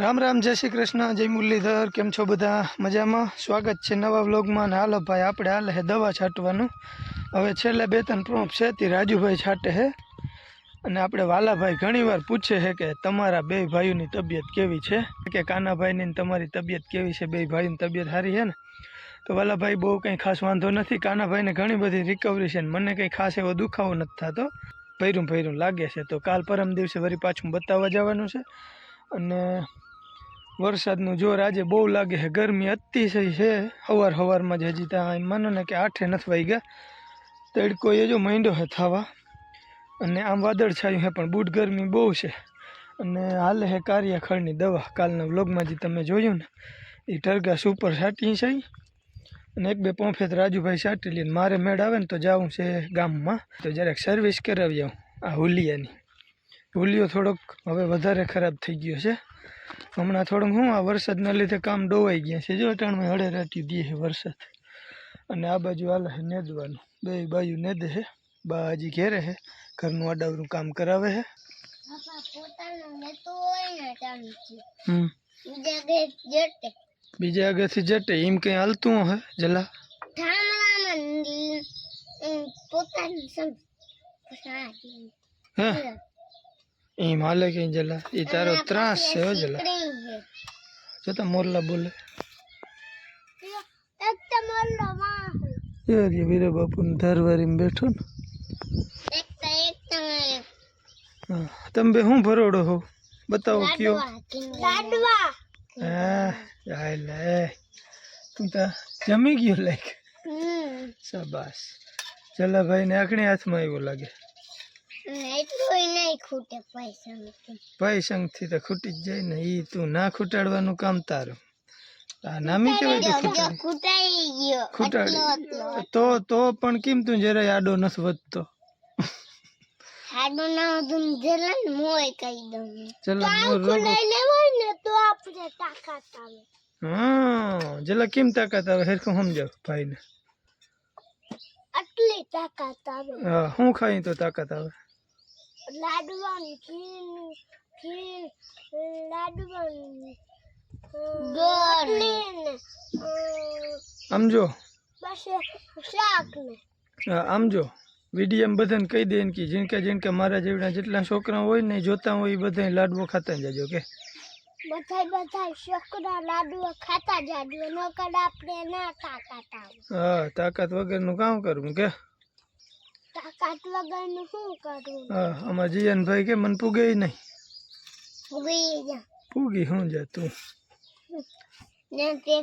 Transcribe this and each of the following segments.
રામ રામ, જય શ્રી કૃષ્ણ, જય મુરલીધર, કેમ છો બધા? મજામાં? સ્વાગત છે નવા વ્લોગમાં હાલો ભાઈ, આપણે હાલે હે દવા છાંટવાનું. હવે છેલ્લે બે ત્રણ પ્રોપ છે, તે રાજુભાઈ છાંટે છે અને આપણે વાલાભાઈ ઘણીવાર પૂછે છે કે તમારા બે ભાઈઓની તબિયત કેવી છે? કે કાનાભાઈની તમારી તબિયત કેવી છે? બે ભાઈઓની તબિયત સારી છે ને? તો વાલાભાઈ, બહુ કંઈ ખાસ વાંધો નથી. કાનાભાઈને ઘણી બધી રિકવરી છે ને મને કંઈ ખાસ એવો દુખાવો નથી થતો. ભૈરું ભૈરું લાગે છે. તો કાલ પરમ દિવસે વળી પાછું બતાવવા જવાનું છે. અને વરસાદનું જોર આજે બહુ લાગે છે. ગરમી અતિશય છે. સવાર સવારમાં જ હજી ત્યાં માનો ને કે આઠે નથી વાગ્યા. તડકો એ જો માંડ્યો છે થવા. અને આમ વાદળ છાયું છે, પણ બૂટ ગરમી બહુ છે. અને હાલે છે કાર્યખળની દવા. કાલના વ્લોગમાં જે તમે જોયું ને, એ ટરગા સુપર સાટી છે. અને એક બે પોંફેત રાજુભાઈ છાંટી લઈને મારે મેળ આવે ને તો જાવું છે ગામમાં. તો જરાક સર્વિસ કરાવી આવું આ હુલિયાની. હુલિયો થોડોક હવે વધારે ખરાબ થઈ ગયો છે. હમણાં થોડુંક હું આ વરસાદના લીધે કામ ડોવાઈ ગયા છે. જો અટાણમાં હળે રાટી દે છે વરસાદ. અને આ બાજુ હાલે છે નેદવાનું. બે બાજુ નેદે છે બા હજી ઘેરે છે ઘરનું આડાવરું કામ કરાવે છે. બીજા આગળથી જટે. એમ કંઈ હાલતું હે? જલા. પોતાનું. હે? એમ હાલે કઈ જલા એ તારો ત્રાસ છે હો જલા દીકરી છે. જોતા મોરલા બોલે એક તો મોરલો વાહ. એ રે વીરે બાપુને ધારવારીમાં બેઠો ને એક તો એક તો એક. હા તમે બે શું ભરોડો હો બતાવો કયો લાડવા કિંગ- લાડવા હા જાય લે તું તો જમી ગયો લાઈક હમ શાબાશ જલાભાઈ પૈસા પૈસંગથી તો ખૂટી જ જાય ને ઈ તું ના ખૂટાડવાનું કામ તારું. આ નામી કેવાય તો ખૂટાડી. ગયો ખૂટાડી. આટલો આટલો. તો તો પણ કેમ તું જરાય આડો નથી વધતો? આડું ના જલા મોય કહી દઉં ચલો મોર લઈ લેવાય ને તો આપણે તાકાત આવે. હા જલા કેમ તાકાત આવે હેરખું સમજાવ ભાઈને. આટલી તાકાત આવે. હા હું ખાઈ તો તાકાત આવે. લાડવાની ખીર ખીર લાડવાની ગોળ. આમ જો. બસ શાક ને. હા, આમ બધાને કહી દે કે જીણકા જીણકા મારા જેવડા જેટલા છોકરા હોય ને જોતા હોય એ બધા લાડવો ખાતા જજો કે. બધા બધાય છોકરા લાડવો ખાતા જાજો. નકર આપણે ના તાકાત આવે હા તાકાત વગરનું કામ કરવું કે. તાકાત વગરનું શું કરું? હા અમાર જીયાનભાઈ કે મને પૂગે નહીં. પૂગી જા. પૂગી શું જા તું? ને તે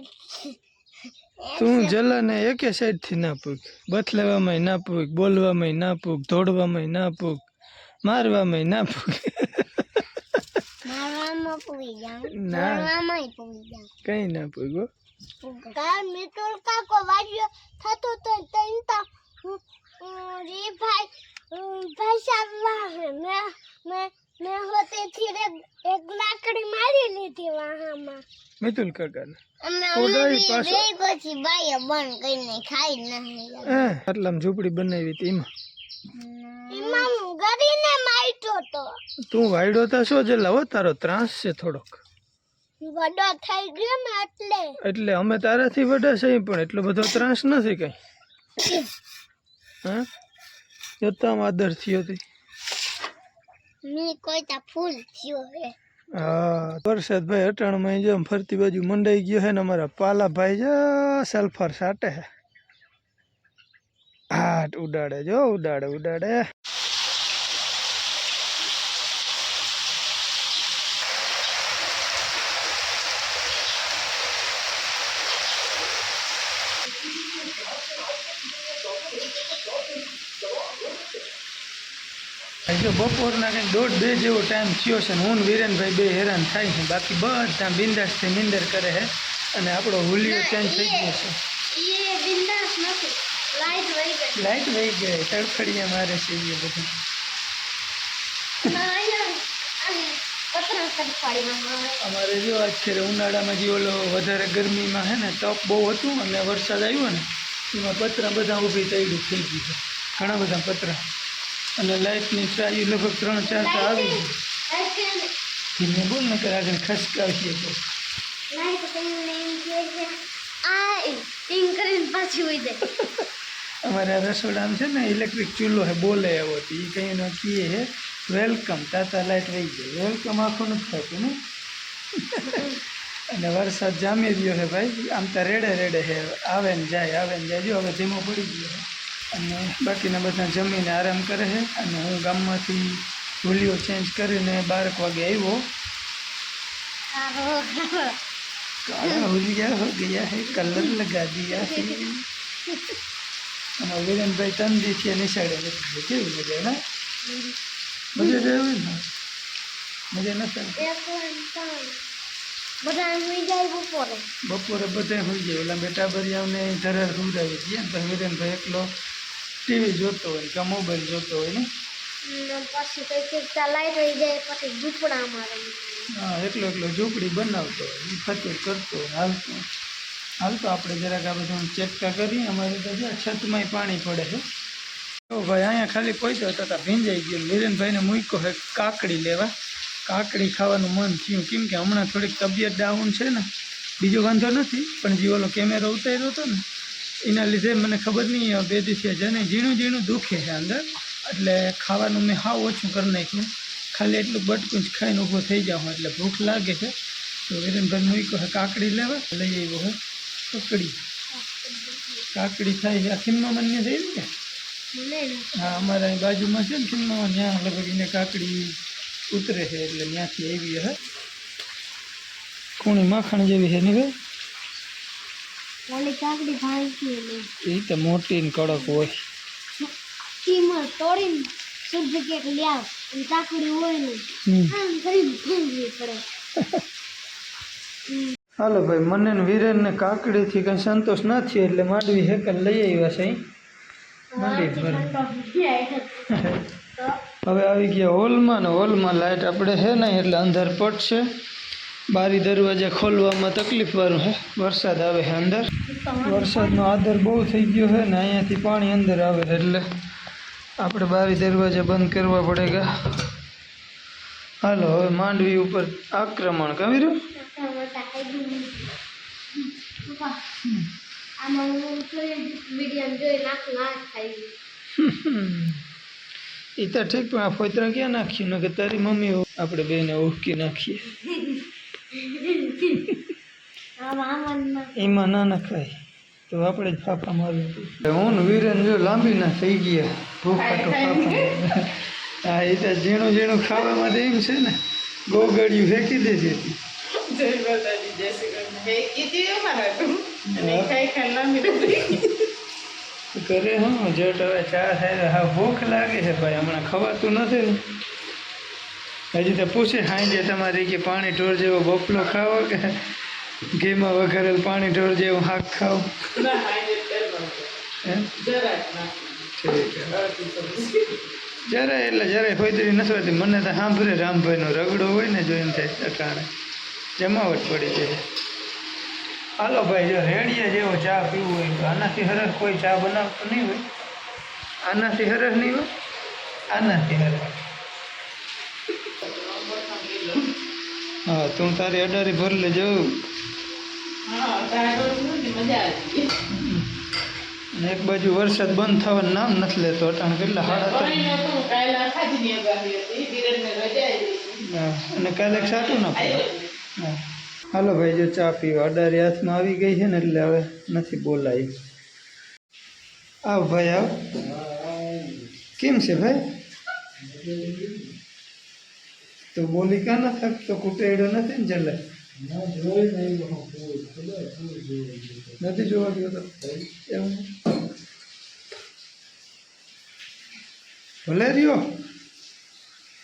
તું જલાને એકે સાઈડથી ના પૂગ. બથલેવામાં ના પૂગ બોલવામાં ના પૂગ દોડવામાં ના પૂગ મારવામાં ના પૂગ. મારવામાં પૂગી જા ના. મારવામાં પૂગી જા કઈ ના પૂગો કાલ મિતુલ કાકો વાજ્યો થતો તો તૈનતા રે ભાઈ અમ, ભાઈ સાહેબ વાહે મેં મેં મેં હોતેથી એક એક લાકડી મારી લીધી વાહામાં. મિતુલ કાકાને. અમે કોદાળી બે પછી બાઈએ બંધ કરીને ખાઈ નહીં આટલામાં ઝૂંપડી બનાવી હતી એમાં. એમાં હું ગરીને માર્યો તો. તું વાયડો તો શું જે હો તારો ત્રાસ છે થોડોક. વડો થઈ ગયો ને એટલે. એટલે અમે તારાથી વડા છે પણ એટલો બધો ત્રાસ નથી કઈ. હા? જોતા આદર થયો હતી મી કોઈ તા ફૂલ થયો હે. હા વરસાદભાઈ અટાણમાં જેમ ફરતી બાજુ મંડાઈ ગયો છે ને અમારા પાલા ભાઈ જો સલ્ફર સાટે હે. હાટ ઉડાડે જો ઉડાડે ઉડાડે જો બપોરના કંઈક દોઢ બે જેવો ટાઈમ થયો છે ને હું વિરેનભાઈ બે હેરાન થાય છે. બાકી બધા બિંદાસથી નિંદર કરે છે અને આપણો હુલિયો ચેન્જ થઈ ગયો છે. બિંદાસ લાઈટ વહી ગઈ. તડફડિયા મારે છે એ બધું. અમારે જો અત્યારે ઉનાળામાં જે ઓલો વધારે ગરમીમાં છે ને તપ બહુ હતું અને વરસાદ આવ્યો ને એમાં પતરા બધા ઊભી તૈડું થઈ ગયું છે. ઘણા બધા પતરા અને લાઇટની ચાવી લગભગ ત્રણ ચાર તો આવી ધીમે બોલ ને. કે આગળ ખસકાવીએ તો અમારા રસોડામાં છે ને ઇલેક્ટ્રિક ચૂલો હે બોલે એવો તો એ કંઈ ન કીએ હે વેલકમ તાતા લાઈટ વહી ગઈ. વેલકમ આખું નથી થતું ને? અને વરસાદ જામી રહ્યો છે ભાઈ આમ તો રેડે રેડે હે આવે ને જાય આવે ને જાય. જો હવે ધીમો પડી ગયો અને બાકીના બધા જમીને આરામ કરે છે. અને હું ગામમાંથી ભૂલીઓ ચેન્જ કરીને બારક વાગે આવ્યો. કાળા હુલિયા હો ગયા હે કલર લગા દિયા હે. અને વિરેનભાઈ ત્રણ દિવસથી નિશાળે નથી કેવી મજા ના? મજા જેવી ને. મજા નથી બપોરે બધા હોઈ જાય ઓલા બેટા ભરિયાઓને ધરાર સુવડાવી દઈએ વિરેનભાઈ એકલો ટીવી જોતો હોય કે મોબાઈલ જોતો હોય ને? ને પછી કઈ લાઈટ વહી જાય પછી ઝૂંપડા મારે. હા એકલો એકલો ઝૂંપડી બનાવતો હોય ફતેર કરતો હાલતો હાલતો આપણે જરાક આ બધું ચેકતા કરીએ અમારે તો જો છતમાંય પાણી પડે છે. તો ભાઈ અહીંયા ખાલી પહોંચ્યો તો તા ભીંજાઈ ગયો. વિરેનભાઈને મૂક્યો છે કાકડી લેવા. કાકડી ખાવાનું મન થયું. કેમ કે હમણાં થોડીક તબિયત ડાઉન છે ને બીજો વાંધો નથી પણ જે ઓલો કેમેરો ઉતાર્યો હતો ને એના લીધે મને ખબર નહીં બે દિવસે જને ઝીણું ઝીણું દુખે છે અંદર. એટલે ખાવાનું મેં હાવ ઓછું કરી નાખ્યું. ખાલી એટલું બટકું જ ખાઈને ઊભો થઈ જાઉં એટલે ભૂખ લાગે છે. તો વિરેનભાઈ મૂક્યો છે કાકડી લેવા. લઈ આવ્યો છે કકડી. કાકડી થાય છે આ ખીમમાં મને થઈ ને? હા, અમારા અહીં બાજુમાં છે ને ખીમમાં, ત્યાં લગભગ એને કાકડી ઉતરે છે, એટલે ત્યાંથી આવી હે કુણી માખણ જેવી છે નહીં ઓલી કાકડી ભાંગતી ને એ તો મોટી ને કડક હોય. ટીમર તોડીને શુદ્ધ કેક લ્યાવ અને કાકડી હોય ને આમ કરીને ભાંગવી પડે. હાલો ભાઈ મને ને વિરેન ને કાકડીથી કંઈ સંતોષ ના થયો એટલે માંડવી હેકલ લઈ આવ્યા છે માંડવી હવે આવી ગયા હોલમાં ને હોલમાં લાઇટ આપણે છે નહીં એટલે અંધાર પડશે. બારી દરવાજા ખોલવામાં તકલીફ વાળું છે વરસાદ આવે છે અંદર. વરસાદનો આદર બહુ થઈ ગયો છે ને અહીંયાથી પાણી અંદર આવે છે એટલે આપણે બારી દરવાજા બંધ કરવા પડેગા હાલો, હવે માંડવી ઉપર આક્રમણ કમી રહ્યું આમાં હું વીડિયો જોઈ નાખું ના ખાઈ એ તો ઠીક, પણ આ ફોતરા ક્યાં નાખ્યું? ને કે તારી મમ્મી આપણે બેને ઉહકી નાખીએ. આમાં આમાં ના એમાં ના નખાય. તો આપણે જ ફાફા મારવું હું ને વીરેન જો લાંબી ના થઈ ગયા. ભૂખાટો ફાફા. હા એ તો ઝીણું ઝીણું ખાવામાં તો એમ છે ને ગોગડિયું ફેંકી હતી. હે. તું લાંબી નથી તો હું જો હવે ચા થાય હા ભૂખ લાગે છે ભાઈ હમણાં ખવાતું નથી ને. હજી તો પૂછે હાંજે તમારી કે પાણી ઢોર જેવો બફલો ખાવો કે ઘીમાં વઘારેલ પાણી ઢોર જેવું હાક ખાવ? જરાય એટલે જરાય ફોઈતરી નથી મને તો સાંભળે રામભાઈનો રગડો હોય ને જોઈને થાય અટાણે. જમાવટ પડી જાય હાલો ભાઈ જો રેડિયા જેવો ચા પીવું હોય તો આનાથી હરખ કોઈ ચા બનાવતો નહીં હોય? આનાથી હરખ નહીં હોય? આનાથી હરખ. હા તું તારી અડારી ભરી લે જવું હા તારા નથી મજા આવી અને એક બાજુ વરસાદ બંધ થવાનું નામ નથી લેતો અટાણ કેટલા હાડા અને કાલે સાટું ના પડે. હાલો ભાઈ જો ચા પીવા. અડારી હાથમાં આવી ગઈ છે ને એટલે હવે નથી બોલાય. આવ ભાઈ આવ. કેમ છે ભાઈ? તો બોલી કા ના થકતો કુટેડો નથી ને જલે? નથી જોવા ગયો તો? એમ? ભલે રહ્યો.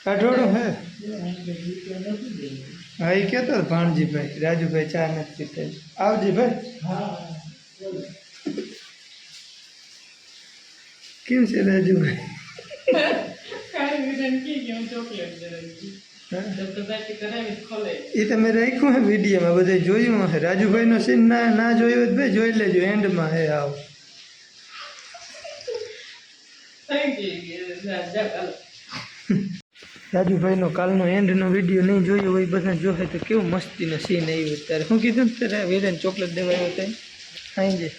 કાઠોડું હે. હા એ કહેતો ભાણજીભાઈ રાજુભાઈ ચા નથી પીતા આવજી ભાઈ. કેમ છે રાજુભાઈ? હા? એ તમે રાખ્યું હે વિડીયોમાં બધે જોયું રાજુભાઈ રાજુભાઈનો સીન ના ના જોયો હોય ભાઈ જોઈ લેજો એન્ડમાં હે આવ. જા જા રાજુભાઈનો કાલનો એન્ડનો વીડિયો નહીં જોયો હોય બધા જોશે તો કેવું મસ્તીનો સીન આવ્યો ત્યારે શું કીધું ને ત્યારે વેરેન ચોકલેટ દેવાયો ત્યાં સાંજે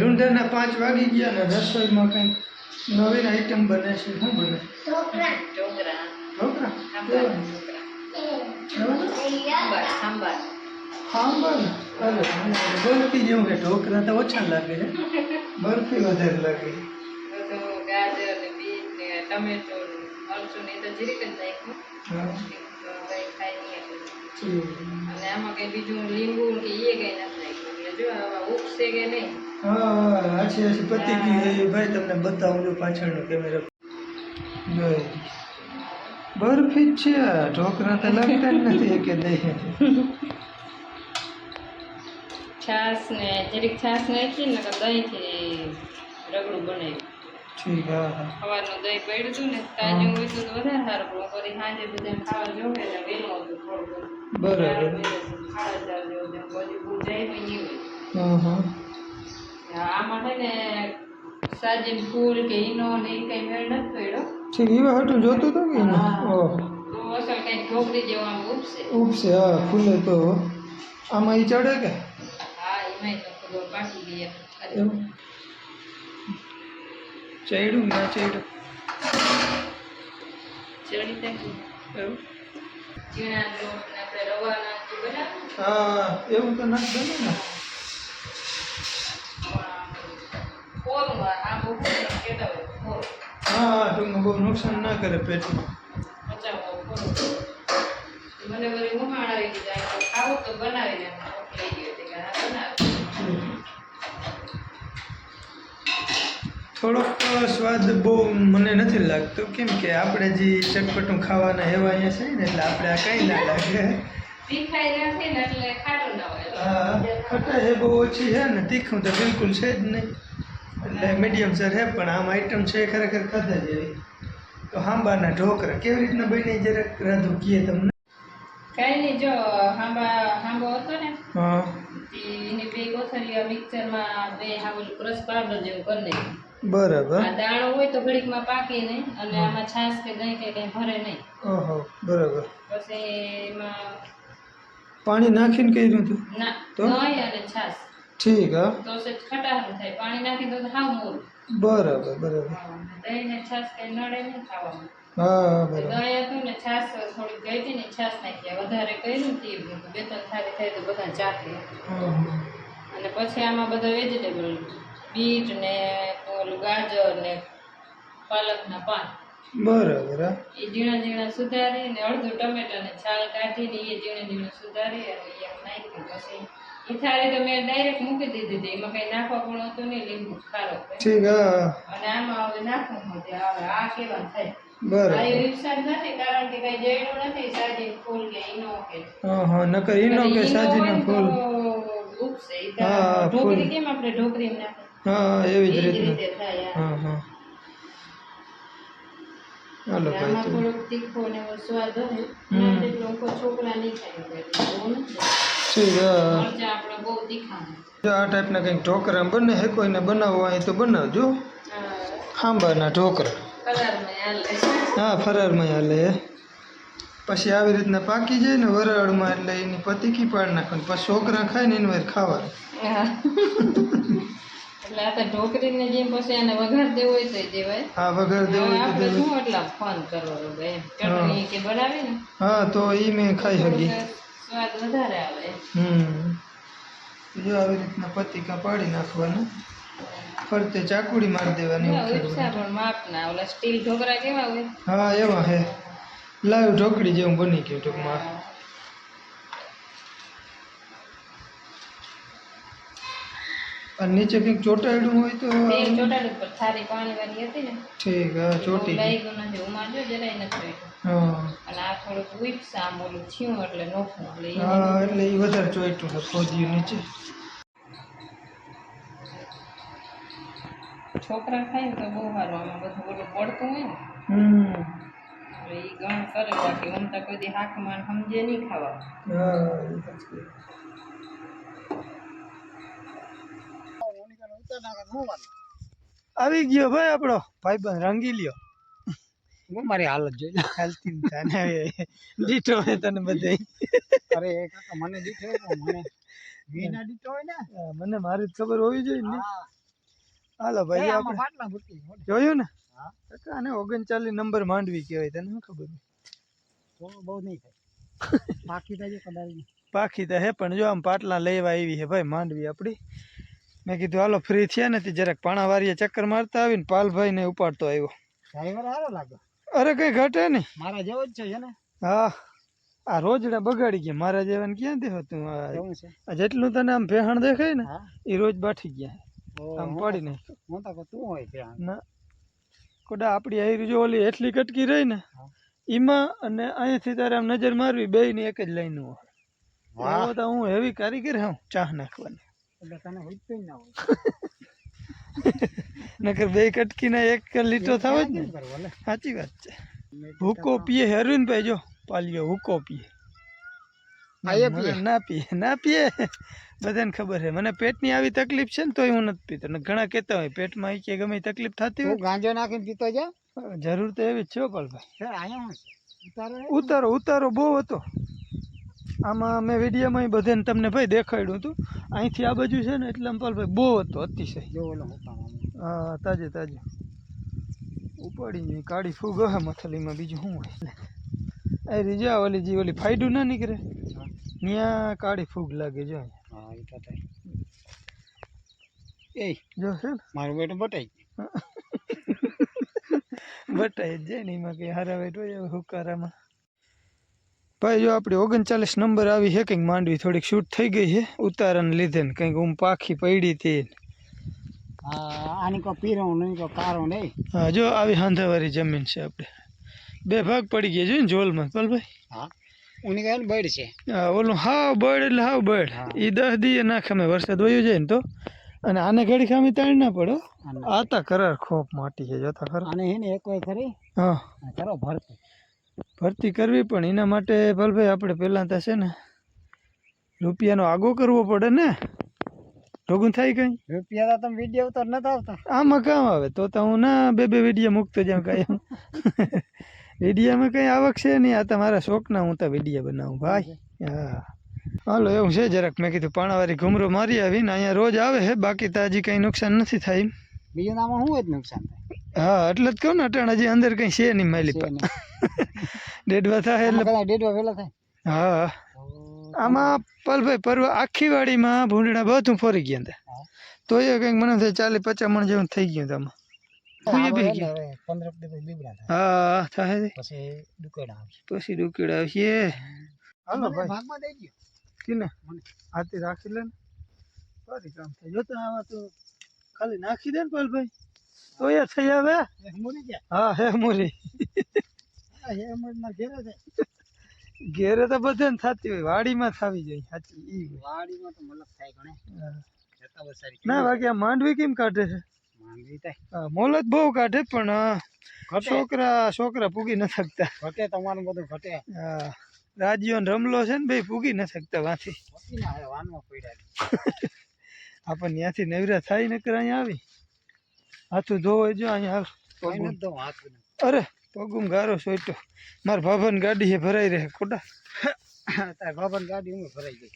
રૂંઢાના પાંચ વાગી ગયા ને રસોઈમાં કંઈક નવીન આઈટમ બને છે. શું બને? ઢોકળા. ઢોકળા. ઢોકળા? સાંભાર. સાંભાર સાંભાર. સાંભાર? અરે બરફી જેવું કે ઢોકળા તો ઓછા લાગે. છે બરફી વધારે લાગે. બધું ગાજર ને બીટ ને ટમેટો મરચું ને તો જીરીક જ. નાખ્યું. અને આમાં કંઈ બીજું લીંબુ કે એ કંઈ નાખ્યું. જો આવા ઉપસે કે નહીં. હા આછી આછી પતી ગયું ભાઈ તમને બતાવું છું પાછળનો કેમેરા. જોઈ. બરફી જ છે ઢોકરા તો લાગતા જ નથી કે દહીં ને જરીક છાશ નાખી ને દહીંથી રગડું બનાવ્યું. ઠીક હા હા. સવારનું દહીં પડ્યું હતું ને તાજું હોય તો વધારે સારું પણ ફરી સાંજે બધા ખાવા જોવે એટલે વહેલું હતું થોડું બરાબર. નહીં હોય. હા હા આમાં છે ને સાજીન ફૂલ કે ઈનો ને એ કઈ મેળ નથી પડ્યો. ઠીક એવા હાટું જોતું હતું કે તો અસલ કઈ ઢોકળી જેવું આમ ઉપસે. ઉપસે હા ખુલે તો. આમાં ઈ ચડે કે? હા એમાંય તો ખબર પાકી એમ. એવું? ચડ્યું ના ચડ્યું. ચડી થાય એવું? આપણે રવાના બનાવે હા એવું તો ના જ બને ને. હા હા ટૂંકમાં બહુ નુકસાન ના કરે પેટમાં. મને વળી ઉમાણ આવી જાય ખાવું તો બનાવીને થોડોક સ્વાદ બહુ મને નથી લાગતો. કેમ કે આપણે જે ચટપટું ખાવાના એવા અહીંયા છે ને એટલે આપણે આ કંઈ ના લાગે. હા ખટાઈ બહુ ઓછી છે ને તીખું તો બિલકુલ છે જ નહીં. એટલે મીડિયમ સર છે પણ આમ આઈટમ છે ખરેખર ખાધા જેવી. તો હાંબાના ઢોકરા કેવી રીતના બની જરાક રાધુ કીએ તમને. કાંઈ નહીં જો હાંબા હાંબો હતો ને હા. એની બે કોથળીઓ મિક્સરમાં બે હાવલ ક્રશ પાવડર જેવું કરી નાખ્યું. બરાબર. આ દાણો હોય તો ઘડીકમાં પાકે નહીં અને આમાં છાશ કે દહીં કે કંઈ ભરે નહીં. ઓહો બરાબર. પછી એમાં પાણી નાખીને કર્યું હતું? ના તો? દહીં અને છાશ. ઠીક હા. તો સેજ ખટારું થાય પાણી નાખી દો તો હાવ મોર બરાબર બરાબર. દહીં ને છાશ કઈ નડે નહીં ખાવાનું. હા બરાબર. દહીં હતું ને છાશ થોડી ગઈ હતી ને છાશ નાખી વધારે કર્યું તે બે ત્રણ થાળી થાય તો બધા ચાખે. અને પછી આમાં બધા વેજીટેબલ બીટ ને ઓલું ગાજર ને પાલકના પાન. બરાબર એ ઝીણા ઝીણા સુધારી ને અડધું ટમેટા ને છાલ કાઢીને એ ઝીણા ઝીણા સુધારી અને એ એમ નાખ્યું પછી એ થાળી તો મેં ડાયરેક્ટ મૂકી દીધી હતી એમાં કઈ નાખવા પણ હતું નહીં લીંબુ ખારો ઠીક હા. અને આમાં હવે નાખવું હતું હવે આ કેવા થાય. આ બરાબર એવી નુકસાન નથી કારણ કે કઈ જડ્યું નથી સાજી ફૂલ કે ઈનો કે. હા હા નકર ઈનો કે સાજીના ફૂલ. ઉપસે ઈ હા, હા, ફૂલ. ઢોકળી કેમ આપણે ઢોકળી નાખે હા એવી જ એ જ રીતના. રીતે થાય આ. હા હા. હાલો ભાઈ આમાં તો. થોડોક તીખો ને એવો સ્વાદ હોય હમ. ના તેટલો કોઈ છોકરા નહીં ખાય હા. આ ટાઈપના કંઈક ઢોકરા બને હે કોઈને બનાવવા હોય તો બનાવજો. આંબાના ઢોકરા. હા ફરારમાં હાલે પછી આવી રીતના પાકી જાય ને વરાળમાં એટલે એની પતીકી પાડી નાખવાની. પછી છોકરા ખાય ને એની ખાવા ખાવાનું. હા. એટલે આ તો ઢોકરીને જેમ પછી એને વઘાર દેવો હોય તો દેવાય. આ વગર દેવું હોય તો આપણે શું એટલા ફોન કરવો હવે ચટણી કે બનાવી ને? હા તો એ મેં ખાઈ શકી સ્વાદ વધારે આવે. હમ. જો આવી રીતના પતિકા પાડી નાખવાના. ફરતે ચાકુડી મારી દેવાની ઉપસા પણ માપના ઓલા સ્ટીલ ઢોકરા કેવા હોય. હા એવા હે. લાઈવ ઢોકળી જેવું બની ગયું ટૂંકમાં. અને નીચે કંઈક ચોટાડ્યું હોય તો ચોટાડ્યું પર થારી પાણી વાળી હતી ને. ઠીક હા ચોટી ગયું નથી. ઉમાં જરાય નથી હા. અને આ થોડુંક ઉપસા આમ ઓલું થયું એટલે નોખું એટલે હા એટલે એ વધારે ચોટ્યું છે ખોદ્યું નીચે. છોકરા ખાય ને તો બહુ સારું આમાં બધું બધું પડતું હોય ને. હમ. એ ગણ કરે બાકી. આમ તો કોઈ દી હાથમાં સમજે નહીં ખાવા. હા એ સાચી વાત. આવી ગયો ભાઈ આપણો ભાઈબંધ રંગી લ્યો. હું મારી હાલત જોઈ. હાલતી તને દીઠો હોય તને બધે. અરે કાકા મને દીઠો મને વીના દીઠો હોય ને. મને મારી ખબર હોવી જોઈએ ને. હાલો ભાઈ આપણે. જોયું ને? હા. કાકા આને ઓગણચાલીસ નંબર માંડવી કહેવાય તને શું ખબર? તો બહુ નહીં થાય. પાકી થાય પાકી તો હે પણ જો આમ પાટલા લેવા આવી છે ભાઈ માંડવી આપણી. મેં કીધું હાલો ફ્રી થયા નથી. જરાક પાણા વારીએ ચક્કર મારતા આવીને પાલભાઈને ઉપાડતો આવ્યો. ડ્રાઈવર સારો લાગે અરે કઈ ઘટે નહીં. મારા જેવો જ છે ને? હા આ રોજડા બગાડી ગયા. મારા જેવાને ક્યાં હતું આ જેટલું તને આમ ભેહણ દેખાય ને એ રોજ બાઠી ગયા. આમ પડી નહીં. હું તો તું હોય ત્યાં ના. કોડા આપણી આયરી જો ઓલી એટલી કટકી રહી ને. એમાં અને અહીંયાથી તારે આમ નજર મારવી બે ની એક જ લાઈન હોય. તો હું હેવી કારીગર હું ચાહ નાખવાની. એટલે તને હોય ના હોય. નકર બે કટકીના એક લીટો થાવ જ ને. સાચી વાત છે. હુકો પીએ હે ભાઈ જો પાલિયો હુકો પીએ. ના પીએ ના પીએ. બધાને ખબર છે. મને પેટની આવી તકલીફ છે ને તોય હું નથી પીતો. ને ઘણા કહેતા હોય પેટમાં કે ગમે તકલીફ થતી હોય. ગાંજો નાખીને પીતો જા. જરૂર તો એવી જ છે હો પાલભાઈ. છે અહીંયા હું છે? ઉતારો ઉતારો ઉતારો બહુ હતો. આમાં મેં વિડીયોમાં બધાને તમને ભાઈ દેખાડ્યું હતું. અહીંથી આ બાજુ છે ને એટલે આમ ભાઈ બહુ હતો અતિશય. હા તાજે તાજે. ઉપાડી જઈ કાળી ફૂગ હે મથલીમાં બીજું શું હોય? એ રીજા ઓલી જી ઓલી ફાયડું ના નીકળે? ત્યાં કાળી ફૂગ લાગે જો. એ જો છે ને. મારું બેટું બટાઈ બટાઈ જ જાય ને એમાં કઈ હારા બેટ હોય હુકારામાં. ભાઈ જો આપણી ઓગણચાલીસ નંબર આવી છે કંઈક માંડવી થોડીક શૂટ થઈ ગઈ છે ઉતારાને લીધે ને કંઈક ઊંઘ પાખી પડી હતી. હા આની કો પીરો નહીં કો કારો નહીં. હા જો આવી હાંધાવાળી જમીન છે આપણે. બે ભાગ પડી ગયા છે ને જોલમાં પલભાઈ? હા ઉની કહે બળ છે. હા ઓલું હાવ બળ એટલે હા બળ. એ દસ દીએ નાખે અમે વરસાદ વયો જાય ને તો. અને આને ઘડી ખામી તાણી ના પડો આતા કરાર ખોપ માટી છે જોતા ખરા. આને હે ને એક વાર ખરી? હા. કરો ભરતી. ભરતી કરવી પણ એના માટે ભલભાઈ આપણે પહેલાં તો છે ને રૂપિયાનો આગો કરવો પડે ને? રોગું થાય કંઈ? રૂપિયા તો તમે વીડિયો ઉતાર નતા આવતા. આમાં કામ આવે? તો તો હું ના બે બે વીડિયો મૂકતો જાઉં કાંઈ વિડીયામાં કંઈ આવક છે નહીં. આ તમારા શોખના હું તો વિડીયા બનાવું. ભાઈ હા. હાલો એવું છે જરાક. મેં કીધું પાણાવારી ઘુમરો મારી આવીને અહીંયા રોજ આવે છે બાકી તો હજી કંઈ નુકસાન નથી થાય બીજું નામાં શું જ નુકસાન થાય? હા એટલે જ કહું ને અટાણ હજી અંદર કંઈ છે નહીં માલી છે પા ડેડવા થાય એટલે ડેડવા વહેલા થાય. હા. આમાં પલભાઈ પરવા આખી વાડીમાં ભૂંડણા બધું ફરી ગયા હતા. તો એ કંઈક મને થાય ચાલી પચાસ મણ જેવું થઈ ગયું તમે હા થાય. પછી ડુકીડા આવશે. હાલો ભાઈ. કીને. હાથી રાખી લે ને. કામ થાય. જો તો આમાં તું ખાલી નાખી દે ને પલભાઈ. તો એ થઈ ગયા? હા હે મોરી ઘેરે તો બધાને થતી હોય વાડીમાં થવી જોઈએ સાચી ઈ. વાડીમાં તો મલક થાય ઘણે. ના બાકી આ માંડવી કેમ કાઢે છે? મોલત બહુ કાઢે પણ છોકરા છોકરા પૂગી ન શકતા. ઘટે તમારું બધું ઘટે. ને રમલો છે ને ભાઈ પૂગી ન શકતા વાંથી ના હવે આપણને ત્યાંથી નવરા થાય નકર અહીંયા આવી. હાથું ધોવાય જો અહીંયા હાલ. અરે પગુમ ગારો સોટ્યો મારા ભાભાની ગાડી એ ભરાઈ રહે ખોટા. તારા બાબાની ગાડી હું ભરાઈ ગઈ.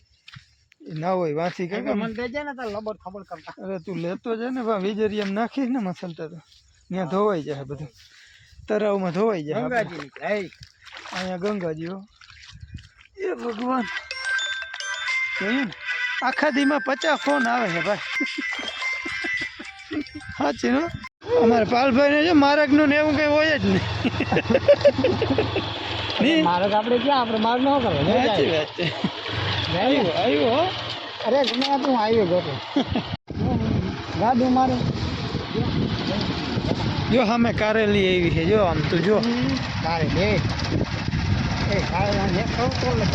એ ના હોય વાંચી કાકા મને દેજે ને તાર લબર ખબર કરતા. અરે તું લેતો જાય ને બા વીજરી એમ નાખી ને મસલતા તો. ત્યાં ધોવાઈ જાય બધું. તરાવમાં ધોવાઈ જાય ગંગાજી અહીંયા ગંગાજી હો. એ ભગવાન. જોયું ને. આખા દીમાં પચાસ ફોન આવે છે ભાઈ. સાચી નો અમારે પાલભાઈ ને જો મારકનું ને એવું કઈ હોય જ નહીં. મારક આપણે ક્યાં? આપણે માર ન કરે. સાચી વાત છે. જાય. આવ્યો આવ્યો હો. અરે ગમે તું આવ્યો ગયો ગાડી મારે. જો સામે કારેલી આવી છે જો આમ તું જો. તારે લે એ ને કહું તો લે.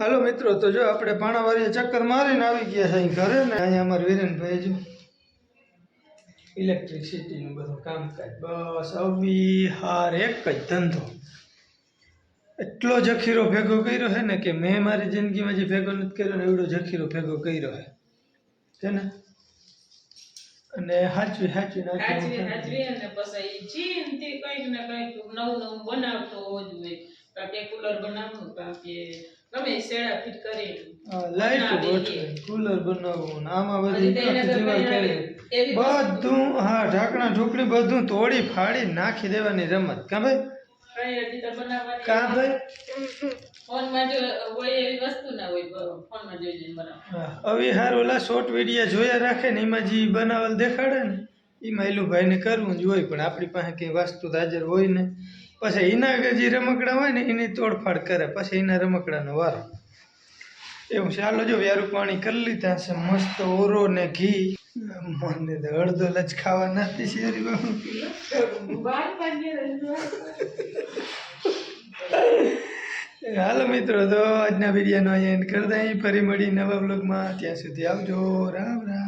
હાલો મિત્રો તો જો આપણે પાણાવાળીએ ચક્કર મારીને આવી ગયા છે ઘરે ને અહીંયા અમારે વિરેનભાઈ જો ઇલેક્ટ્રિસિટીનું બધું કામકાજ. બસ અવિહાર એક જ ધંધો. એટલો જખીરો ભેગો કર્યો છે ને કે મેં મારી જિંદગીમાં જે ભેગો નથી કર્યો ને એવડો જખીરો ભેગો કર્યો છે. છે ને? અને હાચવી હાચવી નાખી હાચવી અને પછી ચીનથી કંઈક ને કંઈક નવું નવું બનાવતો હોય કાં કે કુલર કાં કે ગમે શેડા ફિટ કરી લાઈટ ગોઠવે કુલર બનાવવું ને આમાં બધી બધું હા ઢાંકણા ઢોકળી બધું તોડી ફાડી નાખી દેવાની રમત. કા ભાઈ? કા ભાઈ? ફોનમાં જો હોય એવી વસ્તુ ના હોય ફોનમાં જોઈ જોઈને બનાવો હવે હાર ઓલા શોર્ટ વીડિયો જોયા રાખે ને એમાં જે બનાવેલ દેખાડે ને એમાં એલું ભાઈને કરવું જ હોય પણ આપણી પાસે કંઈ વસ્તુ હાજર હોય ને પછી એના જે રમકડા હોય ને એની તોડફાડ કરે. પછી એના રમકડાનો વારો. એવું ચાલો જો વ્યારું પાણી કરી લીધા છે. મસ્ત ઓરો ને ઘી. મને તો અડધો લચ ખાવા નથી શેરી બાબુ હાલો મિત્રો તો આજના વિડીયોનો અહીંયા એન્ડ કરી દઈએ. ફરી મળી નવા બ્લોગમાં ત્યાં સુધી આવજો. રામ રામ.